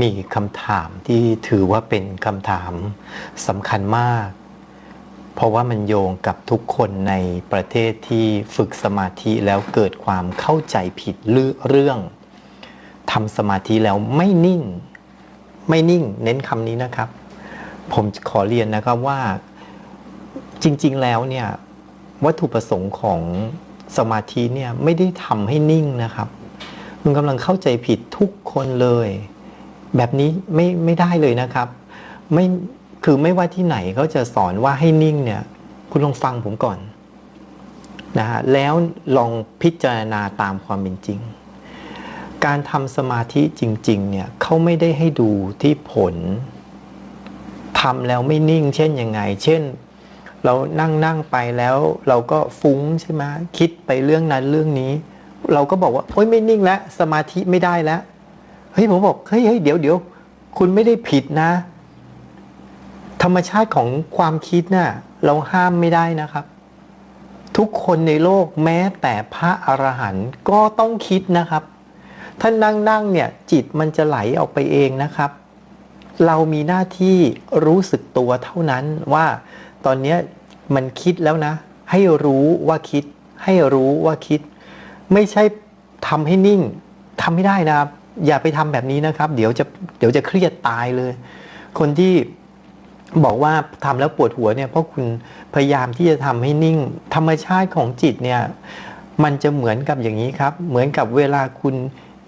มีคำถามที่ถือว่าเป็นคำถามสำคัญมาก เพราะว่ามันโยงกับทุกคนในประเทศที่ฝึกสมาธิแล้วเกิดความเข้าใจผิดเรื่องทำสมาธิแล้วไม่นิ่ง ไม่นิ่ง เน้นคำนี้นะครับ ผมขอเรียนนะครับว่าจริง ๆ แล้วเนี่ยวัตถุประสงค์ของสมาธิเนี่ยไม่ได้ทำให้นิ่งนะครับ มันกำลังเข้าใจผิดทุกคนเลย แบบนี้ไม่ไม่ได้เลยนะครับ ไม่คือไม่ว่าที่ไหนเขาจะสอนว่าให้นิ่งเนี่ยคุณลองฟังผมก่อนนะฮะแล้วลองพิจารณาตามความเป็นจริง การทำสมาธิจริงๆเนี่ยเขาไม่ได้ให้ดูที่ผลทำแล้วไม่นิ่ง เช่นยังไง เช่น เรานั่งนั่งไปแล้วเราก็ฟุ้งใช่ไหมคิดไปเรื่องนั้นเรื่องนี้ เราก็บอกว่าโอ๊ยไม่นิ่งแล้วสมาธิไม่ได้แล้ว เฮ้ยผมบอกเฮ้ยเฮ้ยเดี๋ยวเดี๋ยวคุณไม่ได้ผิดนะ ธรรมชาติของความคิดน่ะเราห้ามไม่ได้นะครับ ทุกคนในโลกแม้แต่พระอรหันต์ก็ต้องคิดนะครับท่านนั่งนั่งเนี่ยจิตมันจะไหลออกไปเองนะครับ เรามีหน้าที่รู้สึกตัวเท่านั้นว่าตอนนี้มันคิดแล้วนะ ให้รู้ว่าคิด ให้รู้ว่าคิด ไม่ใช่ทำให้นิ่งทำไม่ได้นะครับ อย่าไปทำแบบนี้นะครับ เดี๋ยวจะเดี๋ยวจะเครียดตายเลย คนที่บอกว่าทำแล้วปวดหัวเนี่ยเพราะคุณพยายามที่จะทำให้นิ่ง ธรรมชาติของจิตเนี่ยมันจะเหมือนกับอย่างนี้ครับ เหมือนกับเวลาคุณ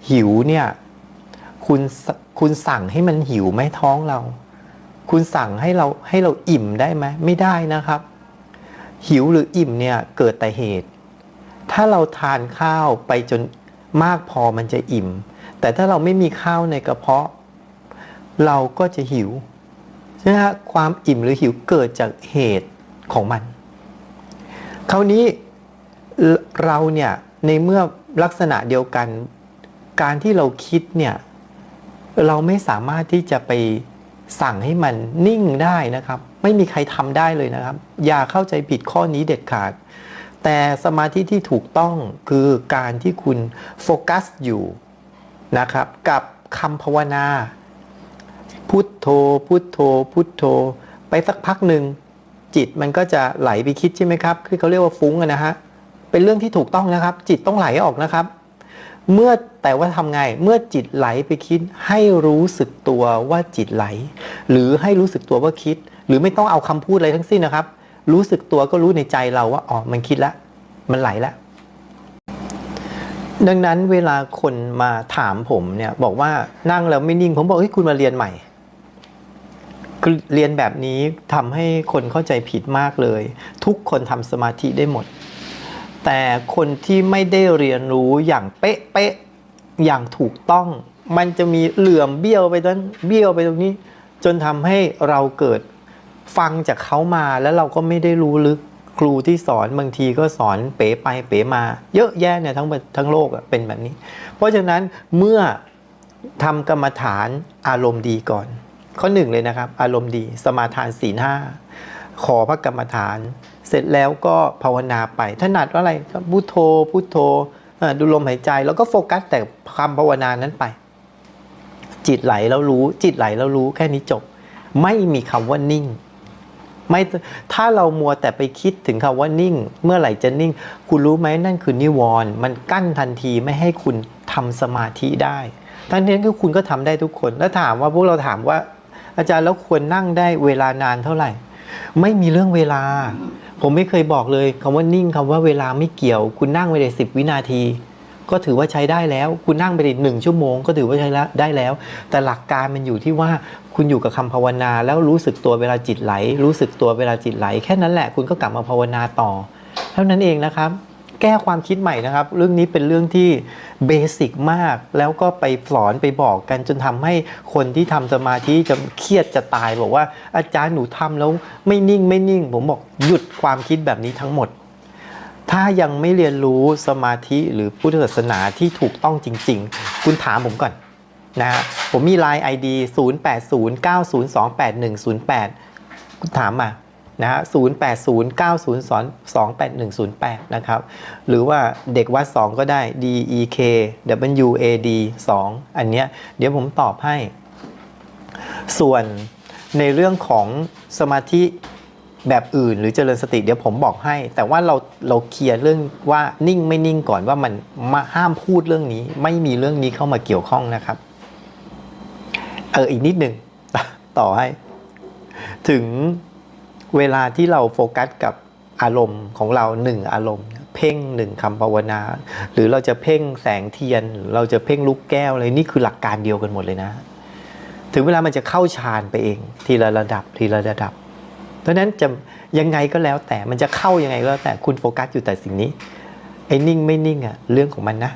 หิวเนี่ยคุณคุณสั่งให้มันหิวไหมท้องเรา คุณสั่งให้เราให้เราอิ่มได้ไหมไม่ได้นะครับ หิวหรืออิ่มเนี่ยเกิดแต่เหตุ ถ้าเราทานข้าวไปจนมากพอมันจะอิ่ม แต่ถ้าเราไม่มีข้าวในกระเพาะ เราก็จะหิวใช่ไหมฮะความอิ่มหรือหิวเกิดจากเหตุของมัน คราวนี้เราเนี่ยในเมื่อลักษณะเดียวกัน การที่เราคิดเนี่ยเราไม่สามารถที่จะไปสั่งให้มันนิ่งได้นะครับ ไม่มีใครทำได้เลยนะครับ อย่าเข้าใจผิดข้อนี้เด็ดขาด แต่สมาธิที่ถูกต้องคือการที่คุณโฟกัสอยู่ นะครับกับคำภาวนา พุทโธ พุทโธ พุทโธ ไปสักพักหนึ่งจิตมันก็จะไหลไปคิดใช่ไหมครับที่เขาเรียกว่าฟุ้งนะฮะเป็นเรื่องที่ถูกต้องนะครับ จิตต้องไหลออกนะครับ เมื่อแต่ว่าทำไงเมื่อจิตไหลไปคิดให้รู้สึกตัวว่าจิตไหล หรือให้รู้สึกตัวว่าคิด หรือไม่ต้องเอาคำพูดอะไรทั้งสิ้นนะครับ รู้สึกตัวก็รู้ในใจเราว่าอ๋อมันคิดแล้วมันไหลแล้ว ดังนั้นเวลาคนมาถามผมเนี่ยบอกว่านั่งแล้วไม่นิ่ง ผมบอกเฮ้ยคุณมาเรียนใหม่เรียนแบบนี้ทำให้คนเข้าใจผิดมากเลย ทุกคนทำสมาธิได้หมด แต่คนที่ไม่ได้เรียนรู้อย่างเป๊ะๆอย่างถูกต้อง มันจะมีเหลื่อมเบี้ยวไปตรงเบี้ยวไปตรงนี้ จนทำให้เราเกิดฟังจากเขามาแล้วเราก็ไม่ได้รู้ลึก ครูที่สอนบางทีก็สอนเป๋ไปเป๋มา เยอะแยะเนี่ยทั้งทั้งโลกเป็นแบบนี้ เพราะฉะนั้นเมื่อทำกรรมฐานอารมณ์ดีก่อน ข้อหนึ่งเลยนะครับ อารมณ์ดี สมาทานศีลห้าขอพระกรรมฐาน เสร็จแล้วก็ภาวนาไปถนัดว่าอะไรก็พุโทโธพุโทโธดูลมหายใจ แล้วก็โฟกัสแต่คำภาวนานั้นไป จิตไหลแล้วรู้ จิตไหลแล้วรู้แค่นี้จบ ไม่มีคำว่านิ่ง ไม่ถ้าเรามัวแต่ไปคิดถึงคำว่านิ่ง เมื่อไหร่จะนิ่ง คุณรู้ไหมนั่นคือนิวรณ์มันกั้นทันทีไม่ให้คุณทำสมาธิได้ ทั้งนี้คือคุณก็ทำได้ทุกคน แล้วถามว่าพวกเราถามว่า อาจารย์แล้วควรนั่งได้เวลานานเท่าไหร่ ไม่มีเรื่องเวลา ผมไม่เคยบอกเลยคำว่านิ่งคำว่าเวลาไม่เกี่ยว คุณนั่งไปได้สิบวินาที ก็ถือว่าใช้ได้แล้ว คุณนั่งไปได้หนึ่งชั่วโมงก็ถือว่าใช้ได้แล้ว แต่หลักการมันอยู่ที่ว่าคุณอยู่กับคำภาวนา แล้วรู้สึกตัวเวลาจิตไหล รู้สึกตัวเวลาจิตไหล แค่นั้นแหละคุณก็กลับมาภาวนาต่อ เท่านั้นเองนะครับ แก้ความคิดใหม่นะครับ เรื่องนี้เป็นเรื่องที่เบสิกมาก แล้วก็ไปสอนไปบอกกันจนทำให้คนที่ทำสมาธิจะเครียดจะตายบอกว่าอาจารย์หนูทำแล้วไม่นิ่งไม่นิ่ง ผมบอกหยุดความคิดแบบนี้ทั้งหมด ถ้ายังไม่เรียนรู้สมาธิหรือพุทธศาสนาที่ถูกต้องจริง ๆ คุณถามผมก่อนนะฮะผมมี Line ID 0809028108 คุณถามมานะฮะ0809028108 นะครับ หรือว่าเด็กวัด 2 ก็ได้ DEK WAD 2 อันเนี้ยเดี๋ยวผมตอบให้ ส่วนในเรื่องของสมาธิ แบบอื่นหรือเจริญสติเดี๋ยวผมบอกให้ แต่ว่าเราเราเคลียร์เรื่องว่านิ่งไม่นิ่งก่อนว่ามันมาห้ามพูดเรื่องนี้ ไม่มีเรื่องนี้เข้ามาเกี่ยวข้องนะครับเอออีกนิดหนึ่งต่อให้ ถึงเวลาที่เราโฟกัสกับอารมณ์ของเราหนึ่งอารมณ์ เพ่งหนึ่งคำภาวนา หรือเราจะเพ่งแสงเทียน หรือเราจะเพ่งลูกแก้วอะไรนี่คือหลักการเดียวกันหมดเลยนะ ถึงเวลามันจะเข้าฌานไปเอง ทีละระดับทีละระดับ เพราะฉะนั้นจะยังไงก็แล้วแต่มันจะเข้ายังไงก็แล้วแต่คุณโฟกัสอยู่แต่สิ่งนี้ไอ้นิ่งไม่นิ่งอะเรื่องของมันนะ